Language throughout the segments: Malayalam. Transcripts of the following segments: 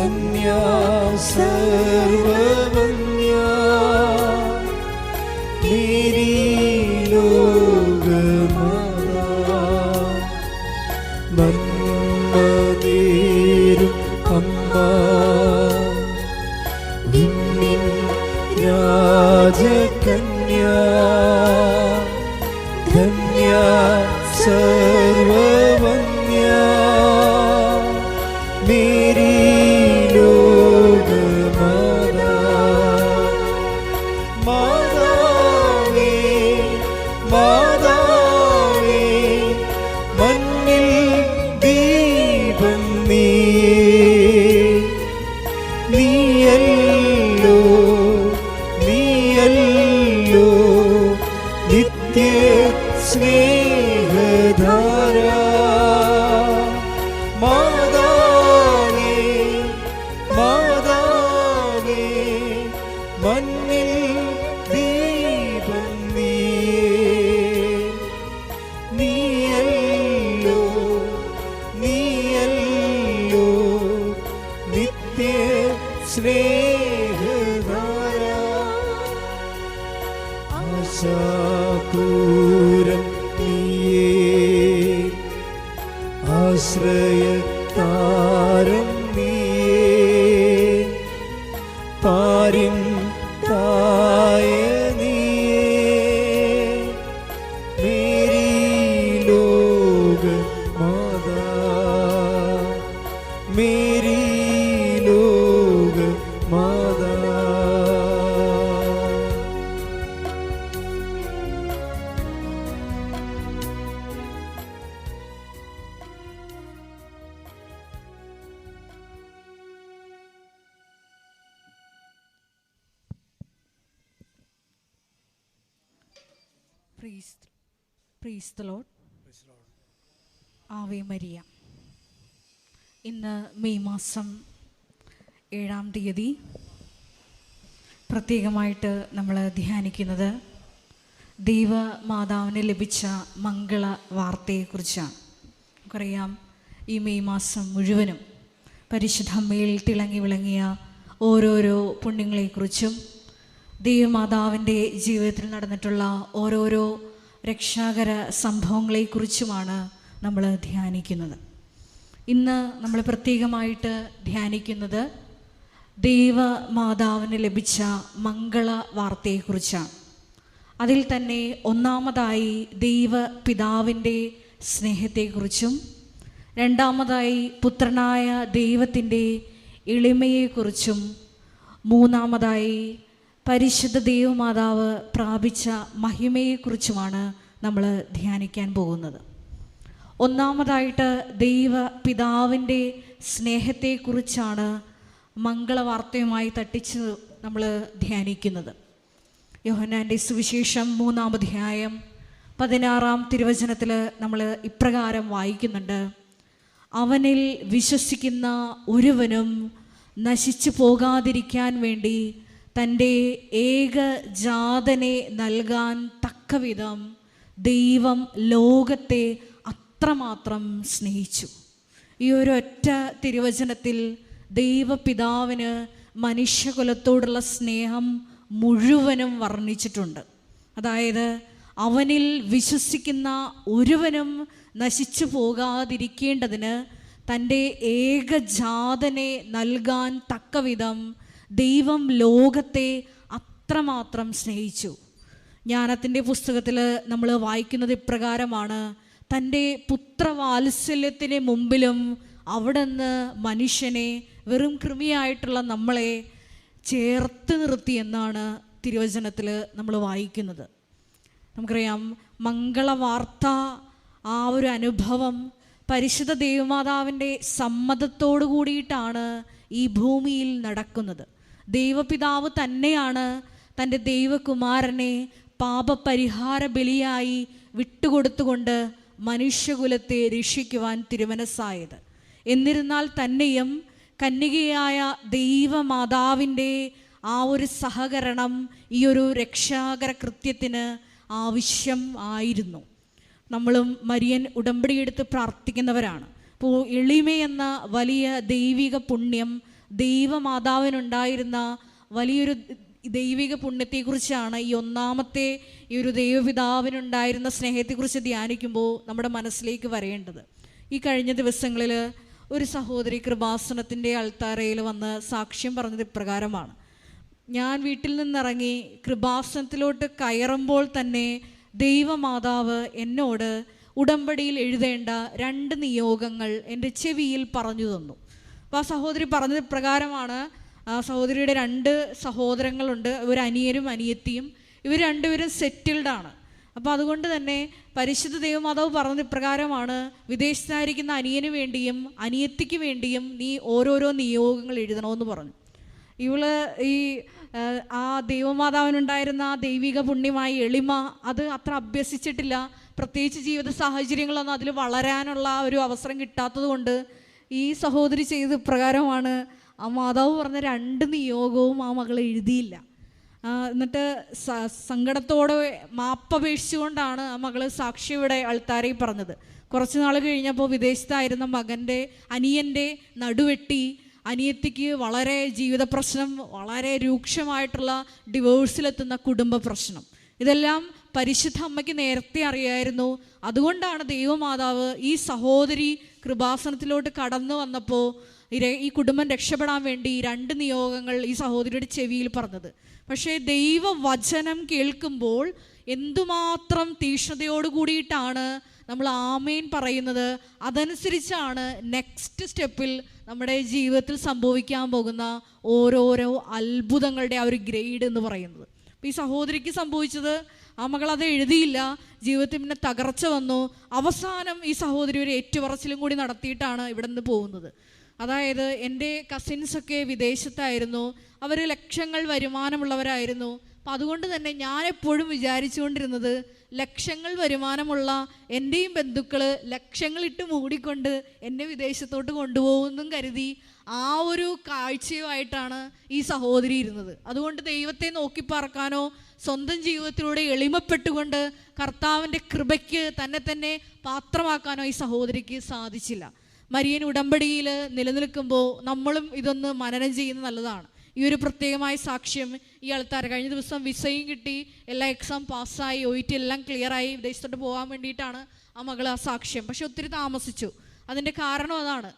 ധന്യ സർവവന്യ മേരി സ്നേഹധാര ആശാപൂരം നീയേ ആശ്രയത്താരം നീയേ പാരിൻ തായ നീയേ മേരി ലോക മാതാ മേരി പ്രീസ് ആവേ മരിയ ഇന്ന് മെയ് മാസം ഏഴാം തീയതി പ്രത്യേകമായിട്ട് നമ്മൾ ധ്യാനിക്കുന്നത് ദൈവമാതാവിന് ലഭിച്ച മംഗള വാർത്തയെക്കുറിച്ചാണ്. നമുക്കറിയാം ഈ മെയ് മാസം മുഴുവനും പരിശുദ്ധമ്മയിൽ തിളങ്ങി വിളങ്ങിയ ഓരോരോ പുണ്യങ്ങളെക്കുറിച്ചും ദൈവമാതാവിന്റെ ജീവിതത്തിൽ നടന്നിട്ടുള്ള ഓരോരോ രക്ഷാകര സംഭവങ്ങളെക്കുറിച്ചുമാണ് നമ്മൾ ധ്യാനിക്കുന്നത്. ഇന്ന് നമ്മൾ പ്രത്യേകമായിട്ട് ധ്യാനിക്കുന്നത് ദൈവമാതാവിന് ലഭിച്ച മംഗള വാർത്തയെക്കുറിച്ചാണ്. അതിൽ തന്നെ ഒന്നാമതായി ദൈവ പിതാവിന്റെ സ്നേഹത്തെക്കുറിച്ചും രണ്ടാമതായി പുത്രനായ ദൈവത്തിന്റെ എളിമയെക്കുറിച്ചും മൂന്നാമതായി പരിശുദ്ധ ദൈവമാതാവ് പ്രാപിച്ച മഹിമയെക്കുറിച്ചുമാണ് നമ്മൾ ധ്യാനിക്കാൻ പോകുന്നത്. ഒന്നാമതായിട്ട് ദൈവ പിതാവിന്റെ സ്നേഹത്തെക്കുറിച്ചാണ് മംഗളവാർത്തയുമായി തട്ടിച്ച് നമ്മൾ ധ്യാനിക്കുന്നത്. യോഹനാന്റെ സുവിശേഷം മൂന്നാം അധ്യായം പതിനാറാം തിരുവചനത്തിൽ നമ്മൾ ഇപ്രകാരം വായിക്കുന്നുണ്ട്. അവനിൽ വിശ്വസിക്കുന്ന ഒരുവനും നശിച്ചു പോകാതിരിക്കാൻ വേണ്ടി തന്റെ ഏകജാതനെ നൽകാൻ തക്കവിധം ദൈവം ലോകത്തെ അത്രമാത്രം സ്നേഹിച്ചു. ഈ ഒരു ഒറ്റ തിരുവചനത്തിൽ ദൈവപിതാവിന് മനുഷ്യകുലത്തോടുള്ള സ്നേഹം മുഴുവനും വർണിച്ചിട്ടുണ്ട്. അതായത് അവനിൽ വിശ്വസിക്കുന്ന ഒരുവനും നശിച്ചു പോകാതിരിക്കേണ്ടതിന് തന്റെ ഏകജാതനെ നൽകാൻ തക്കവിധം ദൈവം ലോകത്തെ അത്രമാത്രം സ്നേഹിച്ചു. ജ്ഞാനത്തിന്റെ പുസ്തകത്തിൽ നമ്മൾ വായിക്കുന്നത് ഇപ്രകാരമാണ് തന്റെ പുത്രവാത്സല്യത്തിന് മുമ്പിലും അവിടുന്ന് മനുഷ്യനെ വെറും കൃമിയായിട്ടുള്ള നമ്മളെ ചേർത്ത് നിർത്തി എന്നാണ് തിരുവചനത്തിൽ നമ്മൾ വായിക്കുന്നത്. നമുക്കറിയാം മംഗളവാർത്ത ആ ഒരു അനുഭവം പരിശുദ്ധ ദേവമാതാവിന്റെ സമ്മതത്തോടു കൂടിയിട്ടാണ് ഈ ഭൂമിയിൽ നടക്കുന്നത്. ദൈവപിതാവ് തന്നെയാണ് തന്റെ ദൈവകുമാരനെ പാപപരിഹാര ബലിയായി വിട്ടുകൊടുത്തുകൊണ്ട് മനുഷ്യകുലത്തെ രക്ഷിക്കുവാൻ തിരുമനസ്സായത്. എന്നിരുന്നാൽ തന്നെയും കന്യകയായ ദൈവമാതാവിന്റെ ആ ഒരു സഹകരണം ഈ ഒരു രക്ഷാകര കൃത്യത്തിന് ആവശ്യം ആയിരുന്നു. നമ്മളും മരിയൻ ഉടമ്പടിയെടുത്ത് പ്രാർത്ഥിക്കുന്നവരാണ്. അപ്പോൾ എളിമയെന്ന വലിയ ദൈവിക പുണ്യം ദൈവമാതാവിനുണ്ടായിരുന്ന വലിയൊരു ദൈവിക പുണ്യത്തെക്കുറിച്ചാണ് ഈ ഒന്നാമത്തെ ഈ ഒരു ദൈവപിതാവിനുണ്ടായിരുന്ന സ്നേഹത്തെക്കുറിച്ച് ധ്യാനിക്കുമ്പോൾ നമ്മുടെ മനസ്സിലേക്ക് വരേണ്ടത്. ഈ കഴിഞ്ഞ ദിവസങ്ങളിൽ ഒരു സഹോദരി കൃപാസനത്തിന്റെ അൾത്താരയിൽ വന്ന് സാക്ഷ്യം പറഞ്ഞത് ഇപ്രകാരമാണ്. ഞാൻ വീട്ടിൽ നിന്നിറങ്ങി കൃപാസനത്തിലോട്ട് കയറുമ്പോൾ തന്നെ ദൈവമാതാവ് എന്നോട് ഉടമ്പടിയിൽ എഴുതേണ്ട രണ്ട് നിയോഗങ്ങൾ എന്റെ ചെവിയിൽ പറഞ്ഞു തന്നു. അപ്പോൾ ആ സഹോദരി പറഞ്ഞത് പ്രകാരമാണ്. ആ സഹോദരിയുടെ രണ്ട് സഹോദരങ്ങളുണ്ട്. ഒരു അനിയനും അനിയത്തിയും. ഇവർ രണ്ടുപേരും സെറ്റിൽഡ് ആണ്. അപ്പോൾ അതുകൊണ്ട് തന്നെ പരിശുദ്ധ ദൈവമാതാവ് പറഞ്ഞത് ഇപ്രകാരമാണ് വിദേശത്തായിരിക്കുന്ന അനിയന് വേണ്ടിയും അനിയത്തിക്ക് വേണ്ടിയും നീ ഓരോരോ നിയോഗങ്ങൾ എഴുതണമെന്ന് പറഞ്ഞു. ഇവൾ ഈ ആ ദൈവമാതാവിനുണ്ടായിരുന്ന ആ ദൈവിക പുണ്യമായ എളിമ അത് അത്ര അഭ്യസിച്ചിട്ടില്ല. പ്രത്യേകിച്ച് ജീവിത സാഹചര്യങ്ങളൊന്നും അതിൽ വളരാനുള്ള ഒരു അവസരം കിട്ടാത്തത് കൊണ്ട് ഈ സഹോദരി ചെയ്ത പ്രകാരമാണ് ആ മാതാവ് പറഞ്ഞ രണ്ട് നിയോഗവും ആ മകൾ എഴുതിയില്ല. എന്നിട്ട് സങ്കടത്തോടെ മാപ്പപേക്ഷിച്ചുകൊണ്ടാണ് ആ മകൾ സാക്ഷിയുടെ അൾത്താരയിൽ പറഞ്ഞത്. കുറച്ച് നാൾ കഴിഞ്ഞപ്പോൾ വിദേശത്തായിരുന്ന മകന്റെ അനിയന്റെ നടുവെട്ടി അനിയത്തിക്ക് വളരെ ജീവിത പ്രശ്നം വളരെ രൂക്ഷമായിട്ടുള്ള ഡിവോഴ്സിലെത്തുന്ന കുടുംബ പ്രശ്നം. ഇതെല്ലാം പരിശുദ്ധ അമ്മയ്ക്ക് നേരത്തെ അറിയായിരുന്നു. അതുകൊണ്ടാണ് ദൈവമാതാവ് ഈ സഹോദരി കൃപാസനത്തിലോട്ട് കടന്നു വന്നപ്പോൾ ഈ കുടുംബം രക്ഷപ്പെടാൻ വേണ്ടി രണ്ട് നിയോഗങ്ങൾ ഈ സഹോദരിയുടെ ചെവിയിൽ പറഞ്ഞത്. പക്ഷേ ദൈവവചനം കേൾക്കുമ്പോൾ എന്തുമാത്രം തീഷ്ണതയോട് കൂടിയിട്ടാണ് നമ്മൾ ആമേൻ പറയുന്നത് അതനുസരിച്ചാണ് നെക്സ്റ്റ് സ്റ്റെപ്പിൽ നമ്മുടെ ജീവിതത്തിൽ സംഭവിക്കാൻ പോകുന്ന ഓരോരോ അത്ഭുതങ്ങളുടെ ആ ഒരു ഗ്രേഡ് എന്ന് പറയുന്നത്. ഈ സഹോദരിക്ക് സംഭവിച്ചത് ആ മകൾ അത് എഴുതിയില്ല. ജീവിതത്തിൽ പിന്നെ തകർച്ച വന്നു. അവസാനം ഈ സഹോദരി ഒരു ഏറ്റുപറച്ചിലും കൂടി നടത്തിയിട്ടാണ് ഇവിടെ നിന്ന് പോകുന്നത്. അതായത് എന്റെ കസിൻസൊക്കെ വിദേശത്തായിരുന്നു. അവർ ലക്ഷങ്ങൾ വരുമാനമുള്ളവരായിരുന്നു. അപ്പം അതുകൊണ്ട് തന്നെ ഞാൻ എപ്പോഴും വിചാരിച്ചുകൊണ്ടിരുന്നത് ലക്ഷങ്ങൾ വരുമാനമുള്ള എന്റെയും ബന്ധുക്കൾ ലക്ഷങ്ങളിട്ട് മൂടിക്കൊണ്ട് എന്നെ വിദേശത്തോട്ട് കൊണ്ടുപോകുമെന്നും കരുതി ആ ഒരു കാഴ്ചയുമായിട്ടാണ് ഈ സഹോദരി ഇരുന്നത്. അതുകൊണ്ട് ദൈവത്തെ നോക്കി പറക്കാനോ സ്വന്തം ജീവിതത്തിലൂടെ എളിമപ്പെട്ടുകൊണ്ട് കർത്താവിന്റെ കൃപയ്ക്ക് തന്നെ തന്നെ പാത്രമാക്കാനോ ഈ സഹോദരിക്ക് സാധിച്ചില്ല. മരിയൻ ഉടമ്പടിയിൽ നിലനിൽക്കുമ്പോൾ നമ്മളും ഇതൊന്ന് മനനം ചെയ്യുന്നത് നല്ലതാണ്. ഈ ഒരു പ്രത്യേകമായ സാക്ഷ്യം ഈ ആൾക്കാർ കഴിഞ്ഞ ദിവസം വിസയും കിട്ടി എല്ലാ എക്സാം പാസ്സായി ഒ ടി എല്ലാം ക്ലിയറായി വിദേശത്തോട്ട് പോകാൻ വേണ്ടിയിട്ടാണ് ആ മകൾ ആ സാക്ഷ്യം. പക്ഷെ ഒത്തിരി താമസിച്ചു. അതിന്റെ കാരണം അതാണ്.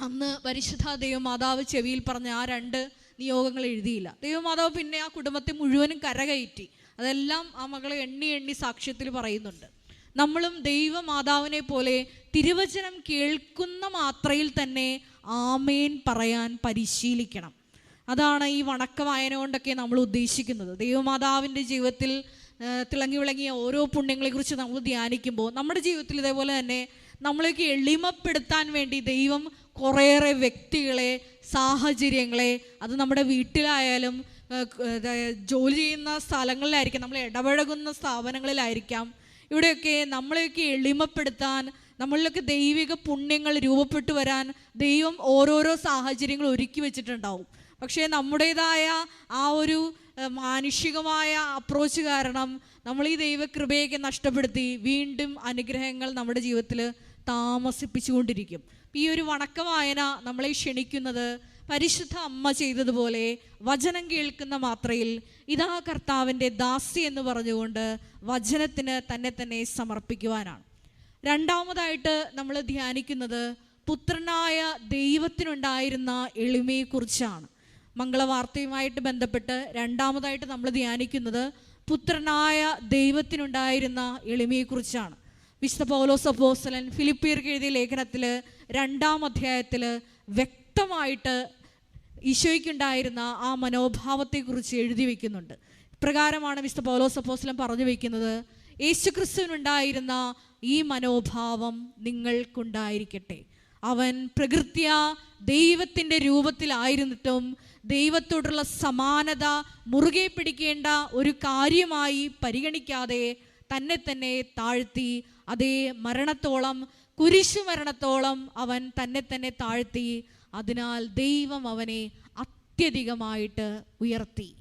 അന്ന് പരിശുദ്ധ ദൈവമാതാവ് ചെവിയിൽ പറഞ്ഞ ആ രണ്ട് നിയോഗങ്ങൾ എഴുതിയില്ല. ദൈവമാതാവ് പിന്നെ ആ കുടുംബത്തെ മുഴുവനും കരകയറ്റി. അതെല്ലാം ആ മകളെ എണ്ണി എണ്ണി സാക്ഷ്യത്തിൽ പറയുന്നുണ്ട്. നമ്മളും ദൈവമാതാവിനെ പോലെ തിരുവചനം കേൾക്കുന്ന മാത്രയിൽ തന്നെ ആമേൻ പറയാൻ പരിശീലിക്കണം. അതാണ് ഈ വണക്ക വായന കൊണ്ടൊക്കെ നമ്മൾ ഉദ്ദേശിക്കുന്നത് ദൈവമാതാവിന്റെ ജീവിതത്തിൽ തിളങ്ങി വിളങ്ങിയ ഓരോ പുണ്യങ്ങളെക്കുറിച്ച് നമ്മൾ ധ്യാനിക്കുമ്പോൾ നമ്മുടെ ജീവിതത്തിൽ ഇതേപോലെ തന്നെ നമ്മളെയൊക്കെ എളിമപ്പെടുത്താൻ വേണ്ടി ദൈവം കുറേയേറെ വ്യക്തികളെ സാഹചര്യങ്ങളെ അത് നമ്മുടെ വീട്ടിലായാലും ജോലി ചെയ്യുന്ന സ്ഥലങ്ങളിലായിരിക്കാം നമ്മൾ ഇടപഴകുന്ന സ്ഥാപനങ്ങളിലായിരിക്കാം. ഇവിടെയൊക്കെ നമ്മളെയൊക്കെ എളിമപ്പെടുത്താൻ നമ്മളിലൊക്കെ ദൈവിക പുണ്യങ്ങൾ രൂപപ്പെട്ടു വരാൻ ദൈവം ഓരോരോ സാഹചര്യങ്ങൾ ഒരുക്കി വെച്ചിട്ടുണ്ടാവും. പക്ഷേ നമ്മുടേതായ ആ ഒരു മാനുഷികമായ അപ്രോച്ച് കാരണം നമ്മൾ ഈ ദൈവകൃപയൊക്കെ നഷ്ടപ്പെടുത്തി വീണ്ടും അനുഗ്രഹങ്ങൾ നമ്മുടെ ജീവിതത്തിൽ താമസിപ്പിച്ചുകൊണ്ടിരിക്കും. ഈ ഒരു വണക്ക വായന നമ്മളെ ക്ഷണിക്കുന്നത് പരിശുദ്ധ അമ്മ ചെയ്തതുപോലെ വചനം കേൾക്കുന്ന മാത്രയിൽ ഇതാ കർത്താവിന്റെ ദാസി എന്ന് പറഞ്ഞുകൊണ്ട് വചനത്തിന് തന്നെ തന്നെ സമർപ്പിക്കുവാനാണ്. രണ്ടാമതായിട്ട് നമ്മൾ ധ്യാനിക്കുന്നത് പുത്രനായ ദൈവത്തിനുണ്ടായിരുന്ന എളിമയെക്കുറിച്ചാണ്. മംഗളവാർത്തയുമായിട്ട് ബന്ധപ്പെട്ട് രണ്ടാമതായിട്ട് നമ്മൾ ധ്യാനിക്കുന്നത് പുത്രനായ ദൈവത്തിനുണ്ടായിരുന്ന എളിമയെക്കുറിച്ചാണ്. വിശുദ്ധ പൗലോസ് അപ്പോസലൻ ഫിലിപ്പീർക്ക് എഴുതിയ ലേഖനത്തിൽ രണ്ടാം അധ്യായത്തിൽ വ്യക്തമായിട്ട് ഈശോയ്ക്കുണ്ടായിരുന്ന ആ മനോഭാവത്തെക്കുറിച്ച് എഴുതി വയ്ക്കുന്നുണ്ട് ഇപ്രകാരമാണ് വിശുദ്ധ പൗലോസ് അപ്പോസലൻ പറഞ്ഞു വയ്ക്കുന്നത് യേശുക്രിസ്തുവിനുണ്ടായിരുന്ന ഈ മനോഭാവം നിങ്ങൾക്കുണ്ടായിരിക്കട്ടെ. അവൻ പ്രകൃത്യ ദൈവത്തിന്റെ രൂപത്തിലായിരുന്നിട്ടും ദൈവത്തോടുള്ള സമാനത മുറുകെ പിടിക്കേണ്ട ഒരു കാര്യമായി പരിഗണിക്കാതെ തന്നെ തന്നെ താഴ്ത്തി അതേ മരണത്തോളം കുരിശു മരണത്തോളം അവൻ തന്നെ തന്നെ താഴ്ത്തി. അതിനാൽ ദൈവം അവനെ അത്യധികമായിട്ട് ഉയർത്തി.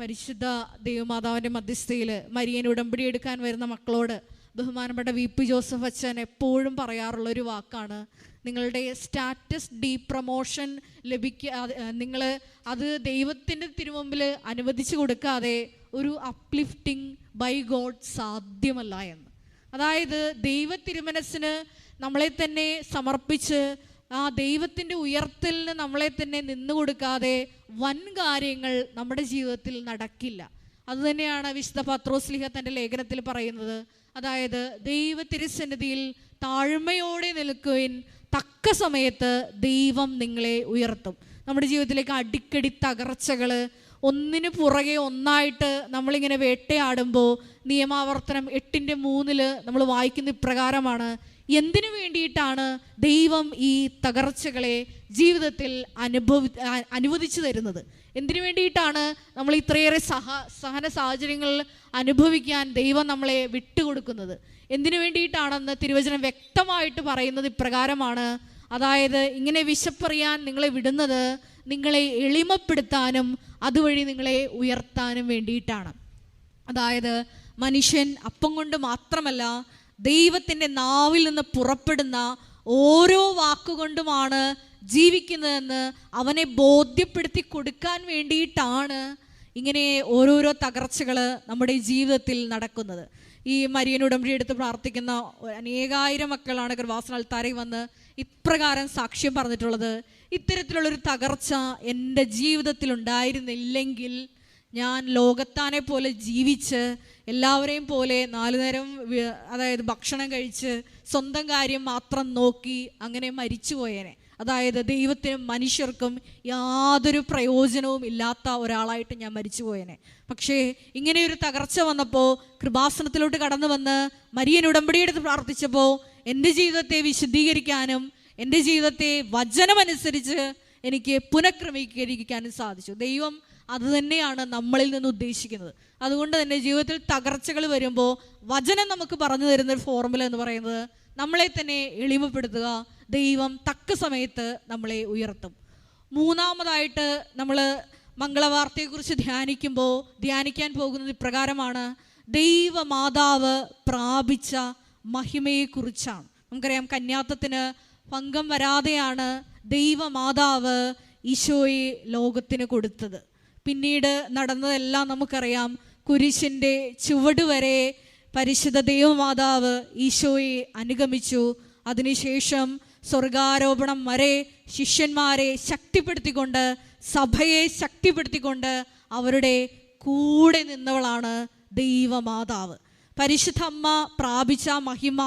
പരിശുദ്ധ ദൈവമാതാവിന്റെ മധ്യസ്ഥയിൽ മരിയൻ ഉടമ്പടി എടുക്കാൻ വരുന്ന മക്കളോട് ബഹുമാനപ്പെട്ട വി പി ജോസഫ് അച്ഛൻ എപ്പോഴും പറയാറുള്ള ഒരു വാക്കാണ്. നിങ്ങളുടെ സ്റ്റാറ്റസ് ഡീ പ്രൊമോഷൻ ലഭിക്കാതെ നിങ്ങൾ അത് ദൈവത്തിന്റെ തിരുമുമ്പിൽ അനുവദിച്ചു കൊടുക്കാതെ ഒരു അപ്ലിഫ്റ്റിംഗ് ബൈ ഗോഡ് സാധ്യമല്ല എന്ന്. അതായത് ദൈവ തിരുമനസ്സിന് നമ്മളെ തന്നെ സമർപ്പിച്ച് ആ ദൈവത്തിന്റെ ഉയർത്തലിന് നമ്മളെ തന്നെ നിന്നു കൊടുക്കാതെ വൻ കാര്യങ്ങൾ നമ്മുടെ ജീവിതത്തിൽ നടക്കില്ല. അതുതന്നെയാണ് വിശുദ്ധ പത്രോസ്ലിഹ തന്റെ ലേഖനത്തിൽ പറയുന്നത്. അതായത് ദൈവ തിരുസന്നിധിയിൽ താഴ്മയോടെ നിൽക്കുവിൻ തക്ക സമയത്ത് ദൈവം നിങ്ങളെ ഉയർത്തും. നമ്മുടെ ജീവിതത്തിലേക്ക് അടിക്കടി തകർച്ചകൾ ഒന്നിന് പുറകെ ഒന്നായിട്ട് നമ്മളിങ്ങനെ വേട്ടയാടുമ്പോൾ നിയമാവർത്തനം എട്ടിന്റെ മൂന്നിൽ നമ്മൾ വായിക്കുന്ന ഇപ്രകാരമാണ്. എന്തിനു വേണ്ടിയിട്ടാണ് ദൈവം ഈ തകർച്ചകളെ ജീവിതത്തിൽ അനുഭവി അനുവദിച്ചു തരുന്നത്? എന്തിനു വേണ്ടിയിട്ടാണ് നമ്മൾ ഇത്രയേറെ സഹ സഹന സാഹചര്യങ്ങൾ അനുഭവിക്കാൻ ദൈവം നമ്മളെ വിട്ടുകൊടുക്കുന്നത്? എന്തിനു വേണ്ടിയിട്ടാണെന്ന് തിരുവചനം വ്യക്തമായിട്ട് പറയുന്നത് ഇപ്രകാരമാണ്. അതായത് ഇങ്ങനെ വിശപ്പറിയാൻ നിങ്ങളെ വിടുന്നത് നിങ്ങളെ എളിമപ്പെടുത്താനും അതുവഴി നിങ്ങളെ ഉയർത്താനും വേണ്ടിയിട്ടാണ്. അതായത് മനുഷ്യൻ അപ്പം കൊണ്ട് മാത്രമല്ല ദൈവത്തിന്റെ നാവിൽ നിന്ന് പുറപ്പെടുന്ന ഓരോ വാക്കുകൊണ്ടുമാണ് ജീവിക്കുന്നതെന്ന് അവനെ ബോധ്യപ്പെടുത്തി കൊടുക്കാൻ വേണ്ടിയിട്ടാണ് ഇങ്ങനെ ഓരോരോ തകർച്ചകൾ നമ്മുടെ ജീവിതത്തിൽ നടക്കുന്നത്. ഈ മരിയൻ ഉടമ്പടി എടുത്ത് പ്രാർത്ഥിക്കുന്ന അനേകായിരം മക്കളാണ് കൃപാസന താരയിൽ വന്ന് ഇപ്രകാരം സാക്ഷ്യം പറഞ്ഞിട്ടുള്ളത്. ഇത്തരത്തിലുള്ളൊരു തകർച്ച എന്റെ ജീവിതത്തിൽ ഉണ്ടായിരുന്നില്ലെങ്കിൽ ഞാൻ ലോകത്താനെ പോലെ ജീവിച്ച് എല്ലാവരെയും പോലെ നാലു നേരം അതായത് ഭക്ഷണം കഴിച്ച് സ്വന്തം കാര്യം മാത്രം നോക്കി അങ്ങനെ മരിച്ചു പോയേനെ അതായത് ദൈവത്തിനും മനുഷ്യർക്കും യാതൊരു പ്രയോജനവും ഇല്ലാത്ത ഒരാളായിട്ട് ഞാൻ മരിച്ചു പോയേനെ പക്ഷേ ഇങ്ങനെ ഒരു തകർച്ച വന്നപ്പോൾ കൃപാസനത്തിലോട്ട് കടന്നു വന്ന് മരിയൻ ഉടമ്പടിയെടുത്ത് പ്രാർത്ഥിച്ചപ്പോൾ എന്റെ ജീവിതത്തെ വിശുദ്ധീകരിക്കാനും എന്റെ ജീവിതത്തെ വചനമനുസരിച്ച് എനിക്ക് പുനഃക്രമീകരിക്കാനും സാധിച്ചു. ദൈവം അത് തന്നെയാണ് നമ്മളിൽ നിന്ന് ഉദ്ദേശിക്കുന്നത്. അതുകൊണ്ട് തന്നെ ജീവിതത്തിൽ തകർച്ചകൾ വരുമ്പോൾ വചനം നമുക്ക് പറഞ്ഞു തരുന്ന ഒരു ഫോർമുല എന്ന് പറയുന്നത് നമ്മളെ തന്നെ എളിമപ്പെടുത്തുക ദൈവം തക്ക സമയത്ത് നമ്മളെ ഉയർത്തും. മൂന്നാമതായിട്ട് നമ്മൾ മംഗളവാർത്തയെക്കുറിച്ച് ധ്യാനിക്കുമ്പോൾ ധ്യാനിക്കാൻ പോകുന്നത് ഇപ്രകാരമാണ്. ദൈവമാതാവ് പ്രാപിച്ച മഹിമയെക്കുറിച്ചാണ്. നമുക്കറിയാം കന്യാത്തത്തിന് ഭംഗം വരാതെയാണ് ദൈവമാതാവ് ഈശോയെ ലോകത്തിന് കൊടുത്തത്. പിന്നീട് നടന്നതെല്ലാം നമുക്കറിയാം. കുരിശിന്റെ ചുവട് വരെ പരിശുദ്ധ ദൈവമാതാവ് ഈശോയെ അനുഗമിച്ചു. അതിനുശേഷം സ്വർഗാരോപണം വരെ ശിഷ്യന്മാരെ ശക്തിപ്പെടുത്തിക്കൊണ്ട് സഭയെ ശക്തിപ്പെടുത്തിക്കൊണ്ട് അവരുടെ കൂടെ നിന്നവളാണ് ദൈവമാതാവ്. പരിശുദ്ധ അമ്മ പ്രാപിച്ച മഹിമ.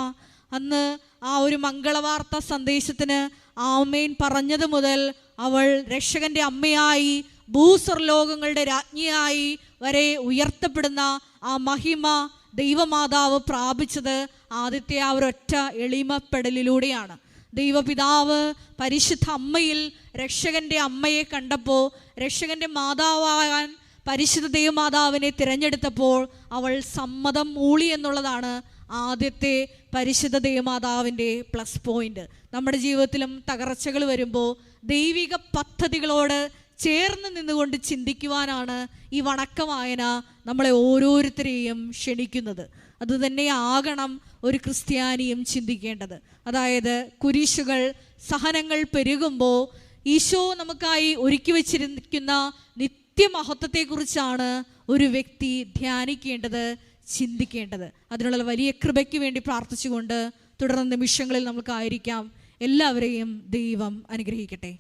അന്ന് ആ ഒരു മംഗളവാർത്ത സന്ദേശത്തിന് ആമേൻ പറഞ്ഞത് മുതൽ അവൾ രക്ഷകന്റെ അമ്മയായി ഭൂസ്വർലോകങ്ങളുടെ രാജ്ഞിയായി വരെ ഉയർത്തപ്പെടുന്ന ആ മഹിമ ദൈവമാതാവ് പ്രാപിച്ചത് ആദ്യത്തെ ആ ഒരൊറ്റ എളിമപ്പെടലിലൂടെയാണ്. ദൈവപിതാവ് പരിശുദ്ധ അമ്മയിൽ രക്ഷകന്റെ അമ്മയെ കണ്ടപ്പോൾ രക്ഷകന്റെ മാതാവാകാൻ പരിശുദ്ധ ദൈവമാതാവിനെ തിരഞ്ഞെടുത്തപ്പോൾ അവൾ സമ്മതം മൂളി എന്നുള്ളതാണ് ആദ്യത്തെ പരിശുദ്ധ ദൈവമാതാവിന്റെ പ്ലസ് പോയിന്റ് നമ്മുടെ ജീവിതത്തിലും തകർച്ചകൾ വരുമ്പോൾ ദൈവിക പദ്ധതികളോട് ചേർന്ന് നിന്നുകൊണ്ട് ചിന്തിക്കുവാനാണ് ഈ വണക്കവായന നമ്മളെ ഓരോരുത്തരെയും ക്ഷണിക്കുന്നത്. അതുതന്നെ ആകണം ഒരു ക്രിസ്ത്യാനിയും ചിന്തിക്കേണ്ടത്. അതായത് കുരിശുകൾ സഹനങ്ങൾ പെരുകുമ്പോൾ ഈശോ നമുക്കായി ഒരുക്കി വച്ചിരിക്കുന്ന നിത്യമഹത്വത്തെക്കുറിച്ചാണ് ഒരു വ്യക്തി ധ്യാനിക്കേണ്ടത് ചിന്തിക്കേണ്ടത്. അതിനുള്ള വലിയ കൃപയ്ക്ക് വേണ്ടി പ്രാർത്ഥിച്ചുകൊണ്ട് തുടർന്ന നിമിഷങ്ങളിൽ നമുക്കായിരിക്കാം. എല്ലാവരെയും ദൈവം അനുഗ്രഹിക്കട്ടെ.